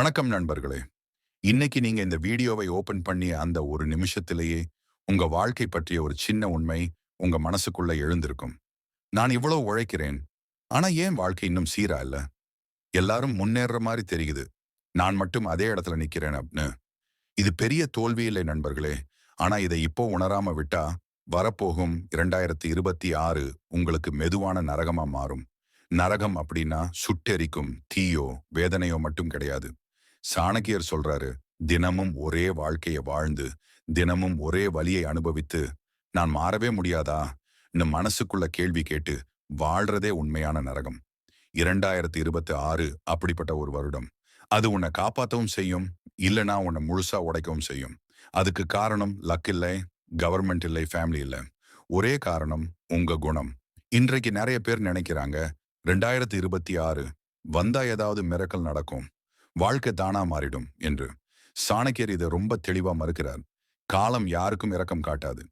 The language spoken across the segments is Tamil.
வணக்கம் நண்பர்களே. இன்னைக்கு நீங்க இந்த வீடியோவை ஓபன் பண்ணி அந்த ஒரு நிமிஷத்திலேயே உங்க வாழ்க்கை பற்றிய ஒரு சின்ன உண்மை உங்க மனசுக்குள்ள எழுந்திருக்கும். நான் இவ்வளவு உழைக்கிறேன். ஆனா ஏன் வாழ்க்கை இன்னும் சீரா இல்ல? எல்லாரும் முன்னேற மாதிரி தெரியுது. நான் மட்டும் அதே இடத்துல நிக்கிறேன் அப்படின்னு இது பெரிய தோல்வி இல்லை நண்பர்களே. ஆனா இதை இப்போ உணராம விட்டா வரப்போகும் இரண்டாயிரத்தி இருபத்தி ஆறு உங்களுக்கு மெதுவான நரகமா மாறும். நரகம் அப்படின்னா சுட்டெரிக்கும் தீயோ வேதனையோ மட்டும் கிடையாது. சாணக்கியர் சொல்றாரு தினமும் ஒரே வாழ்க்கையை வாழ்ந்து தினமும் ஒரே வழியை அனுபவித்து நான் மாறவே முடியாதா? மனசுக்குள்ள கேள்வி கேட்டு வாழ்றதே உண்மையான நரகம். இரண்டாயிரத்தி இருபத்தி ஆறு அப்படிப்பட்ட ஒரு வருடம். அது உன்னை காப்பாற்றவும் செய்யும் இல்லைனா உன்னை முழுசா உடைக்கவும் செய்யும். அதுக்கு காரணம் லக் இல்லை கவர்மெண்ட் இல்லை ஃபேமிலி இல்லை. ஒரே காரணம் உங்க குணம். இன்றைக்கு நிறைய பேர் நினைக்கிறாங்க ரெண்டாயிரத்தி இருபத்தி ஆறு வந்தா ஏதாவது மிரக்கல் நடக்கும். வாழ்க்கை தானா மாறிடும் என்று. சாணக்கியர் இதை ரொம்ப தெளிவா மறுக்கிறார். காலம் யாருக்கும் இரக்கம் காட்டாது.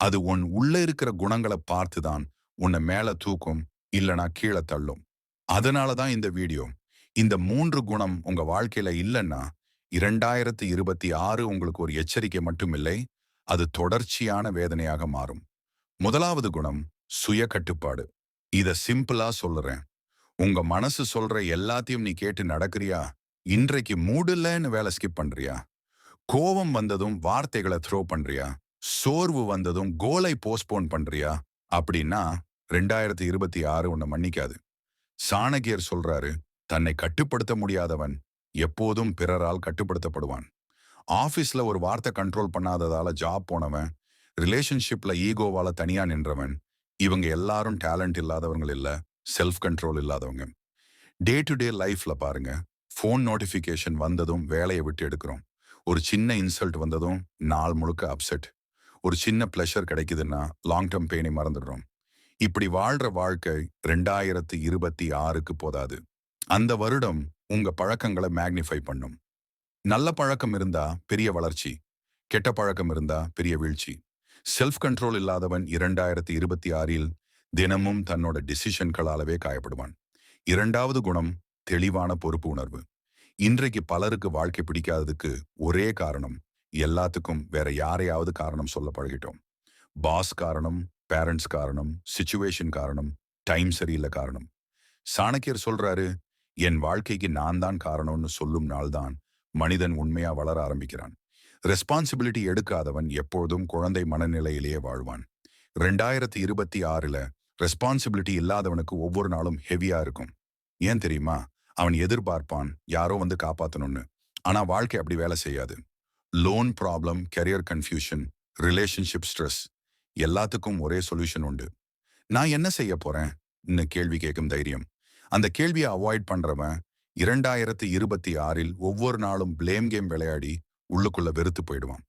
அது உன் உள்ள இருக்கிற குணங்களை பார்த்துதான் உன்னை மேல தூக்கும் இல்லனா கீழே தள்ளும். அதனாலதான் இந்த வீடியோ. இந்த மூன்று குணம் உங்க வாழ்க்கையில இல்லைன்னா இரண்டாயிரத்தி இருபத்தி ஆறு உங்களுக்கு ஒரு எச்சரிக்கை மட்டுமில்லை அது தொடர்ச்சியான வேதனையாக மாறும். முதலாவது குணம் சுய கட்டுப்பாடு. இத சிம்பிளா சொல்லுறேன் உங்க மனசு சொல்ற எல்லாத்தையும் நீ கேட்டு நடக்கிறியா? இன்றைக்கு மூடுலன்னு வேலை ஸ்கிப் பண்றியா? கோபம் வந்ததும் வார்த்தைகளை த்ரோ பண்றியா? சோர்வு வந்ததும் கோலை போஸ்ட்போன் பண்றியா? அப்படின்னா ரெண்டாயிரத்தி இருபத்தி ஆறு உன்னை மன்னிக்காது. சாணகியர் சொல்றாரு தன்னை கட்டுப்படுத்த முடியாதவன் எப்போதும் பிறரால் கட்டுப்படுத்தப்படுவான். ஆபீஸ்ல ஒரு வார்த்தை கண்ட்ரோல் பண்ணாததால ஜாப் போனவன் ரிலேஷன்ஷிப்ல ஈகோவால தனியா நின்றவன் இவங்க எல்லாரும் டேலண்ட் இல்லாதவங்க இல்ல செல்ஃப் கண்ட்ரோல் இல்லாதவங்க. டே டு டே லைஃப்ல பாருங்க ஃபோன் நோட்டிஃபிகேஷன் வந்ததும் வேலையை விட்டு எடுக்கிறோம். ஒரு சின்ன இன்சல்ட் வந்ததும் நாள் முழுக்க அப்செட் ஒரு சின்ன ப்ளஷர் கிடைக்குதுன்னா லாங் டேர்ம் பெயினை மறந்துடுறோம். இப்படி வாழ்ற வாழ்க்கை ரெண்டாயிரத்து இருபத்தி ஆறுக்கு போதாது. அந்த வருடம் உங்க பழக்கங்களை மேக்னிஃபை பண்ணும். நல்ல பழக்கம் இருந்தா பெரிய வளர்ச்சி கெட்ட பழக்கம் இருந்தா பெரிய வீழ்ச்சி. செல்ஃப் கண்ட்ரோல் இல்லாதவன் இரண்டாயிரத்தி இருபத்தி ஆறில் தினமும் தன்னோட டிசிஷன்களாலவே காயப்படுவான். இரண்டாவது குணம் தெளிவான பொறுப்பு உணர்வு. இன்றைக்கு பலருக்கு வாழ்க்கை பிடிக்காததுக்கு ஒரே காரணம் எல்லாத்துக்கும் வேற யாரையாவது காரணம் சொல்ல பழகிட்டோம் பாஸ் காரணம் பேரண்ட்ஸ் காரணம் சுச்சுவேஷன் காரணம் டைம் சரியில்லை காரணம். சாணக்கியர் சொல்றாரு என் வாழ்க்கைக்கு நான் தான் காரணம்னு சொல்லும் நாள்தான் மனிதன் உண்மையா வளர ஆரம்பிக்கிறான். ரெஸ்பான்சிபிலிட்டி எடுக்காதவன் எப்பொழுதும் குழந்தை மனநிலையிலேயே வாழ்வான். ரெண்டாயிரத்தி இருபத்தி ஆறுல ரெஸ்பான்சிபிலிட்டி இல்லாதவனுக்கு ஒவ்வொரு நாளும் ஹெவியா இருக்கும். ஏன் தெரியுமா? அவன் எதிர்பார்ப்பான் யாரோ வந்து காப்பாற்றணும்னு ஆனா வாழ்க்கை அப்படி வேலை செய்யாது. Loan problem career confusion relationship stress எல்லாத்துக்கும் ஒரே சொல்யூஷன் உண்டு. நான் என்ன செய்ய போறேன்? கேள்வி கேட்கும் தைரியம். அந்த கேள்வியை அவாய்ட் பண்றவன் இரண்டாயிரத்தி இருபத்தி ஆறில் ஒவ்வொரு நாளும் பிளேம் கேம் விளையாடி உள்ளுக்குள்ள வெறுத்து போயிடுவான்.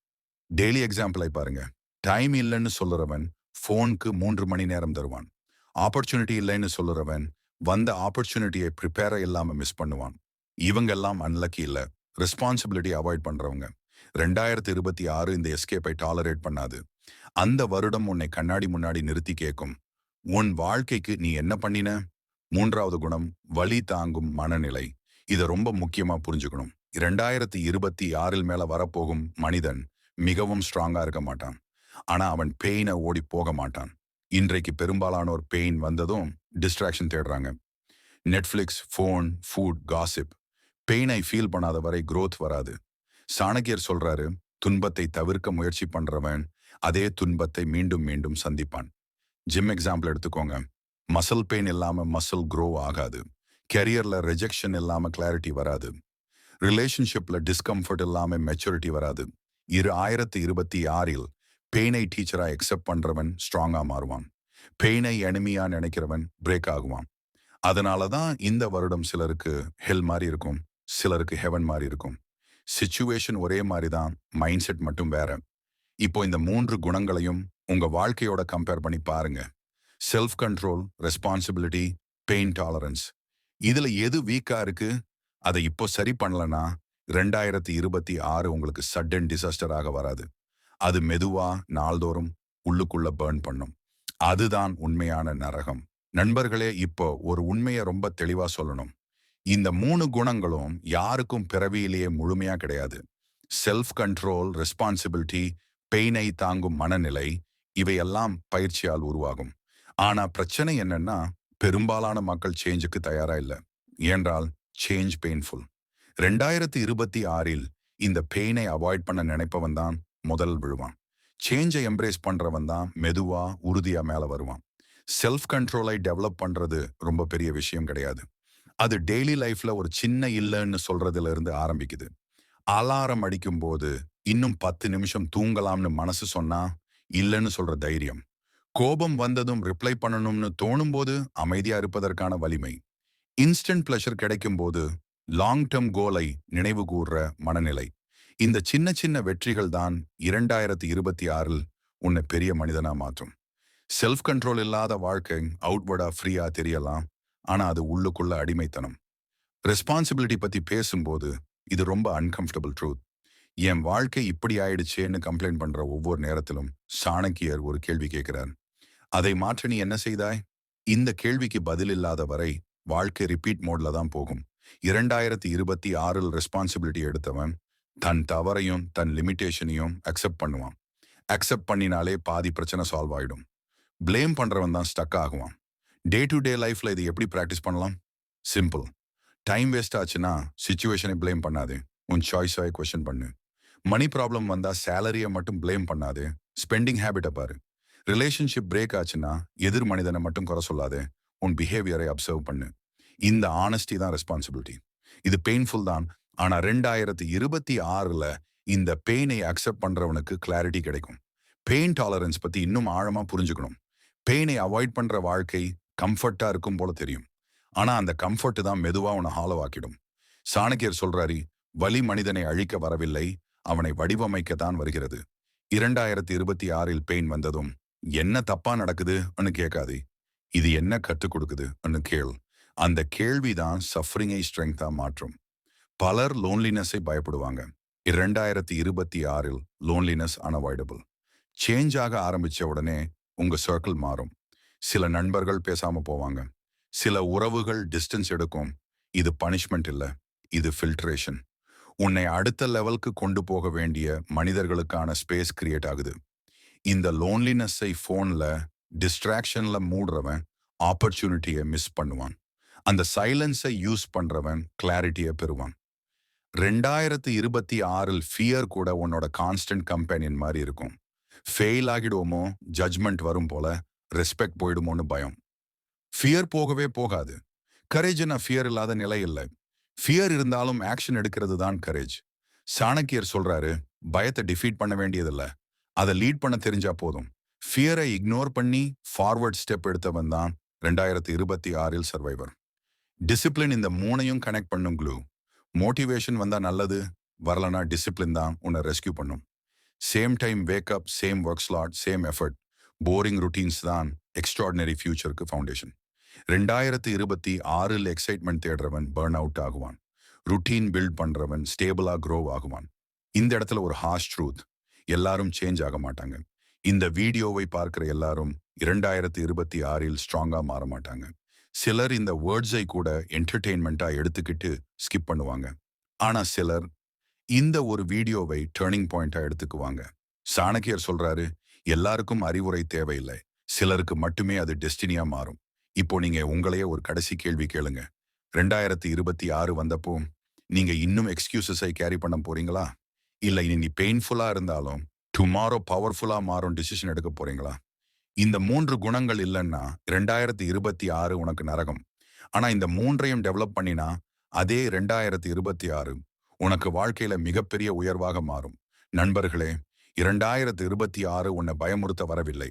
டெய்லி எக்ஸாம்பிளை பாருங்க. டைம் இல்லைன்னு சொல்லுறவன் ஃபோனுக்கு மூன்று மணி நேரம் தருவான். ஆப்பர்ச்சுனிட்டி இல்லைன்னு சொல்லுறவன் வந்த ஆப்பர்ச்சுனிட்டியை ப்ரிப்பேர இல்லாம மிஸ் பண்ணுவான். இவங்கெல்லாம் அன்லக்கி இல்ல. ரெஸ்பான்சிபிலிட்டி அவாய்ட் பண்றவங்க. ரெண்டாயிரத்தி இருபத்தி ஆறு இந்த எஸ்கேப்பை டாலரேட் பண்ணாது. அந்த வருடம் உன்னை கண்ணாடி முன்னாடி நிறுத்தி கேட்கும் உன் வாழ்க்கைக்கு நீ என்ன பண்ணின? மூன்றாவது குணம் வலி தாங்கும் மனநிலை. இதை ரொம்ப முக்கியமா புரிஞ்சுக்கணும். இரண்டாயிரத்தி இருபத்தி ஆறில் மேல வரப்போகும் மனிதன் மிகவும் ஸ்ட்ராங்கா இருக்க மாட்டான். ஆனா அவன் பெயினை ஓடி போக மாட்டான். இன்றைக்கு பெரும்பாலானோர் பெயின் வந்ததும் டிஸ்ட்ராக்ஷன் தேடுறாங்க. நெட்ஃபிளிக்ஸ் ஃபோன் ஃபுட் காசிப் பெயினை ஃபீல் பண்ணாத வரை குரோத் வராது. சாணக்கியர் சொல்றாரு துன்பத்தை தவிர்க்க முயற்சி பண்றவன் அதே துன்பத்தை மீண்டும் மீண்டும் சந்திப்பான். ஜிம் எக்ஸாம்பிள் எடுத்துக்கோங்க. மசில் பெயின் இல்லாம மசில் க்ரோ ஆகாது. கெரியர்ல ரிஜெக்ஷன் இல்லாம கிளாரிட்டி வராது. ரிலேஷன்ஷிப்ல டிஸ்கம்ஃபர்ட் இல்லாம மெச்சூரிட்டி வராது. இரு ஆயிரத்தி இருபத்தி ஆறில் பெயினை டீச்சரா எக்ஸப்ட் பண்றவன் ஸ்ட்ராங்கா மாறுவான். பெயினை எனிமியா நினைக்கிறவன் பிரேக் ஆகுவான். அதனால தான் இந்த வருடம் சிலருக்கு ஹெல் மாதிரி இருக்கும் சிலருக்கு ஹெவன் மாதிரி இருக்கும். சிச்சுவேஷன் ஒரே மாதிரி தான் மைண்ட் செட் மட்டும் வேற. இப்போ இந்த மூன்று குணங்களையும் உங்க வாழ்க்கையோட கம்பேர் பண்ணி பாருங்க. Self control responsibility pain tolerance இதுல எது வீக்கா இருக்கு அதை இப்போ சரி பண்ணலன்னா ரெண்டாயிரத்தி இருபத்தி ஆறு உங்களுக்கு சடன் டிசாஸ்டராக வராது. அது மெதுவா நாள்தோறும் உள்ளுக்குள்ள பேர்ன் பண்ணும். அதுதான் உண்மையான நரகம். நண்பர்களே இப்போ ஒரு உண்மையை ரொம்ப தெளிவா சொல்லணும். இந்த மூணு குணங்களும் யாருக்கும் பிறவியிலேயே முழுமையா கிடையாது. செல்ஃப் கண்ட்ரோல் ரெஸ்பான்சிபிலிட்டி பெயினை தாங்கும் மனநிலை இவையெல்லாம் பயிற்சியால் உருவாகும். ஆனா பிரச்சனை என்னன்னா பெரும்பாலான மக்கள் சேஞ்சுக்கு தயாரா இல்லை. ஏன்றால் சேஞ்ச் பெயின்ஃபுல் ரெண்டாயிரத்தி இருபத்தி ஆறில் இந்த பெயினை அவாய்ட் பண்ண நினைப்பவன் தான் முதல் விழுவான். சேஞ்சை எம்ப்ரேஸ் பண்ணுறவன் தான் மெதுவா உறுதியா மேல வருவான். செல்ஃப் கண்ட்ரோலை டெவலப் பண்றது ரொம்ப பெரிய விஷயம் கிடையாது. அது டெய்லி லைஃப்ல ஒரு சின்ன இல்லைன்னு சொல்றதுல இருந்து ஆரம்பிக்குது. அலாரம் அடிக்கும் போது இன்னும் பத்து நிமிஷம் தூங்கலாம்னு மனசு சொன்னா இல்லைன்னு சொல்ற தைரியம். கோபம் வந்ததும் ரிப்ளை பண்ணணும்னு தோணும் போது அமைதியா இருப்பதற்கான வலிமை. இன்ஸ்டன்ட் பிளஷர் கிடைக்கும் போது லாங் டேர்ம் கோலை நினைவு கூர்ற மனநிலை. இந்த சின்ன சின்ன வெற்றிகள் தான் இரண்டாயிரத்தி இருபத்தி ஆறில் உன்னை பெரிய மனிதனா மாற்றும். செல்ஃப் கண்ட்ரோல் இல்லாத வாழ்க்கை அவுட்வர்டா ஃப்ரீயா தெரியலாம். ஆனா அது உள்ளுக்குள்ள அடிமைத்தனம். ரெஸ்பான்சிபிலிட்டி பத்தி பேசும்போது இது ரொம்ப அன்கம்ஃபர்டபுள் ட்ரூத் என் வாழ்க்கை இப்படி ஆயிடுச்சேன்னு கம்ப்ளைண்ட் பண்ற ஒவ்வொரு நேரத்திலும் சாணக்கியர் ஒரு கேள்வி கேட்கிறார். அதை மாற்ற நீ என்ன செய்தாய்? இந்த கேள்விக்கு பதில் இல்லாத வரை வாழ்க்கை ரிப்பீட் மோட்ல தான் போகும். இரண்டாயிரத்தி இருபத்தி ஆறில் ரெஸ்பான்சிபிலிட்டி எடுத்தவன் தன் தவறையும் தன் லிமிட்டேஷனையும் அக்செப்ட் பண்ணுவான். அக்செப்ட் பண்ணினாலே பாதி பிரச்சனை சால்வ் ஆயிடும். ப்ளேம் பண்றவன் தான் ஸ்டக் ஆகுவான். டே டு டே லைஃப்ல இது எப்படி ப்ராக்டிஸ் பண்ணலாம்? சிம்பிள் டைம் வேஸ்ட் ஆச்சுன்னா சுச்சுவேஷனை ப்ளேம் பண்ணாது. உன் சாய்ஸாக கொஸ்டின் பண்ணு. மணி ப்ராப்ளம் வந்தால் சேலரியை மட்டும் ப்ளேம் பண்ணாது. ஸ்பெண்டிங் ஹேபிட்டை பாரு. ரிலேஷன்ஷிப் பிரேக் ஆச்சுன்னா எதிர் மனிதனை மட்டும் குறை சொல்லாது. உன் பிஹேவியரை அப்சர்வ் பண்ணு. இந்த ஆனஸ்டி தான் ரெஸ்பான்சிபிலிட்டி இது பெயின்ஃபுல் தான். ஆனா ரெண்டாயிரத்தி இருபத்தி ஆறுல இந்த பெயினை அக்செப்ட் பண்றவனுக்கு கிளாரிட்டி கிடைக்கும். பெயின் டாலரன்ஸ் பத்தி இன்னும் ஆழமா புரிஞ்சுக்கணும். பெயினை அவாய்ட் பண்ற வாழ்க்கை கம்ஃபர்ட்டா இருக்கும் போல தெரியும். ஆனா அந்த கம்ஃபர்ட் தான் மெதுவா உன ஹாலோ ஆக்கிடும். சாணக்கியர் சொல்றாரு வலி மனிதனை அழிக்க வரவில்லை அவனை வடிவமைக்க தான் வருகிறது. இரண்டாயிரத்தி இருபத்தி ஆறில் பெயின் வந்ததும் என்ன தப்பா நடக்குதுன்னு கேட்காது. இது என்ன கற்றுக் கொடுக்குதுன்னு கேள். அந்த கேள்விதான் சஃபரிங்கை ஸ்ட்ரெங்தா மாற்றும். பலர் லோன்லினஸை பயப்படுவாங்க. இரண்டாயிரத்தி இருபத்தி ஆறில் லோன்லினஸ் அனவாய்டபுள் சேஞ்ச் ஆக ஆரம்பிச்ச உடனே உங்க சர்க்கிள் மாறும். சில நண்பர்கள் பேசாம போவாங்க. சில உறவுகள் டிஸ்டன்ஸ் எடுக்கும். இது பனிஷ்மெண்ட் இல்ல. இது ஃபில்ட்ரேஷன் உன்னை அடுத்த லெவலுக்கு கொண்டு போக வேண்டிய மனிதர்களுக்கான ஸ்பேஸ் கிரியேட் ஆகுது. இந்த லோன்லினஸை ஃபோன்ல டிஸ்ட்ராக்ஷன்ல மூடுறவன் ஆப்பர்ச்சுனிட்டியை மிஸ் பண்ணுவான். அந்த சைலன்ஸை யூஸ் பண்றவன் கிளாரிட்டியை பெறுவான். ரெண்டாயிரத்தி இருபத்தி ஆறில் ஃபியர் கூட உன்னோட கான்ஸ்டன்ட் கம்பெனியன் மாதிரி இருக்கும். ஃபெயில் ஆகிடுவோமோ ஜட்ஜ்மெண்ட் வரும் போல ரெஸ்பெக்ட் போயிடுமோன்னு பயம். ஃபியர் போகவே போகாது. கரேஜ்னா ஃபியர் இல்லாத நிலை இல்லை. ஃபியர் இருந்தாலும் ஆக்ஷன் எடுக்கிறது தான் கரேஜ் சாணக்கியர் சொல்றாரு பயத்தை டிஃபீட் பண்ண வேண்டியதில்லை. அதை லீட் பண்ண தெரிஞ்சா போதும். ஃபியரை இக்னோர் பண்ணி ஃபார்வர்ட் ஸ்டெப் எடுத்தவன் தான் ரெண்டாயிரத்தி இருபத்தி ஆறில் சர்வைவர் டிசிப்ளின் இந்த மூணையும் கனெக்ட் பண்ணும் க்ளூ மோட்டிவேஷன் வந்தா நல்லது வரலனா டிசிப்ளின் தான் உன்னை ரெஸ்கியூ பண்ணும். Same time wake up same work slot same effort boring routines தான் எக்ஸ்ட்ராடினரி ஃபியூச்சருக்கு ஃபவுண்டேஷன் ரெண்டாயிரத்தி இருபத்தி ஆறில் எக்ஸைட்மெண்ட் தேடுறவன் பேர்ன் அவுட் ஆகுவான். ருட்டீன் பில்ட் பண்றவன் ஸ்டேபிளா க்ரோ ஆகுவான். இந்த இடத்துல ஒரு ஹாஷ் ட்ரூத் எல்லாரும் சேஞ்ச் ஆக மாட்டாங்க. இந்த வீடியோவை பார்க்குற எல்லாரும் இரண்டாயிரத்தி இருபத்தி ஆறில் ஸ்ட்ராங்கா மாற மாட்டாங்க. சிலர் இந்த வேர்ட்ஸை கூட என்டர்டெயின்மெண்ட்டா எடுத்துக்கிட்டு ஸ்கிப் பண்ணுவாங்க. ஆனா சிலர் இந்த ஒரு வீடியோவை டேர்னிங் பாயிண்டா எடுத்துக்குவாங்க. சாணக்கியர் சொல்றாரு எல்லாருக்கும் அறிவுரை தேவையில்லை. சிலருக்கு மட்டுமே அது டெஸ்டினியா மாறும். இப்போ நீங்க உங்களையே ஒரு கடைசி கேள்வி கேளுங்க. ரெண்டாயிரத்தி இருபத்தி ஆறு வந்தப்போ நீங்க இன்னும் எக்ஸ்கியூசஸை கேரி பண்ண போறீங்களா? இல்லை இனி பெயின்ஃபுல்லா இருந்தாலும் டுமாரோ பவர்ஃபுல்லா மாறும் டிசிஷன் எடுக்க போறீங்களா? இந்த மூன்று குணங்கள் இல்லைன்னா ரெண்டாயிரத்தி இருபத்தி ஆறு உனக்கு நரகம். ஆனா இந்த மூன்றையும் டெவலப் பண்ணினா அதே ரெண்டாயிரத்தி இருபத்தி ஆறு உனக்கு வாழ்க்கையில மிகப்பெரிய உயர்வாக மாறும். நண்பர்களே இரண்டாயிரத்து இருபத்தி ஆறு உன்னை பயமுறுத்த வரவில்லை.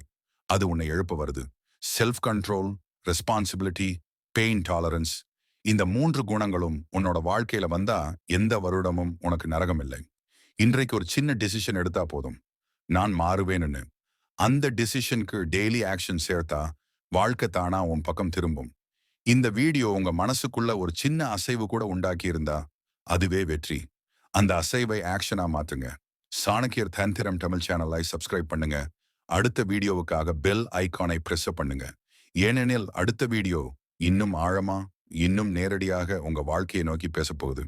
அது உன்னை எழுப்ப வருது. Self control responsibility pain tolerance இந்த மூன்று குணங்களும் உன்னோட வாழ்க்கையில வந்தா எந்த வருடமும் உனக்கு நரகம் இல்லை இன்றைக்கு ஒரு சின்ன டிசிஷன் எடுத்தா போதும். நான் மாறுவேன்னு. அந்த டிசிஷனுக்கு டெய்லி ஆக்ஷன் சேர்த்தா வாழ்க்கை தானா உன் பக்கம் திரும்பும். இந்த வீடியோ உங்க மனசுக்குள்ள ஒரு சின்ன அசைவு கூட உண்டாக்கி இருந்தா அதுவே வெற்றி. அந்த அசைவை ஆக்ஷனா மாத்துங்க. சாணக்கியர் தந்திரம் தமிழ் சேனலை சப்ஸ்கிரைப் பண்ணுங்க. அடுத்த வீடியோவுக்காக பெல் ஐகானை பிரஸ் பண்ணுங்க. ஏனெனில் அடுத்த வீடியோ இன்னும் ஆழமா இன்னும் நேரடியாக உங்க வாழ்க்கையை நோக்கி பேசப் போகுது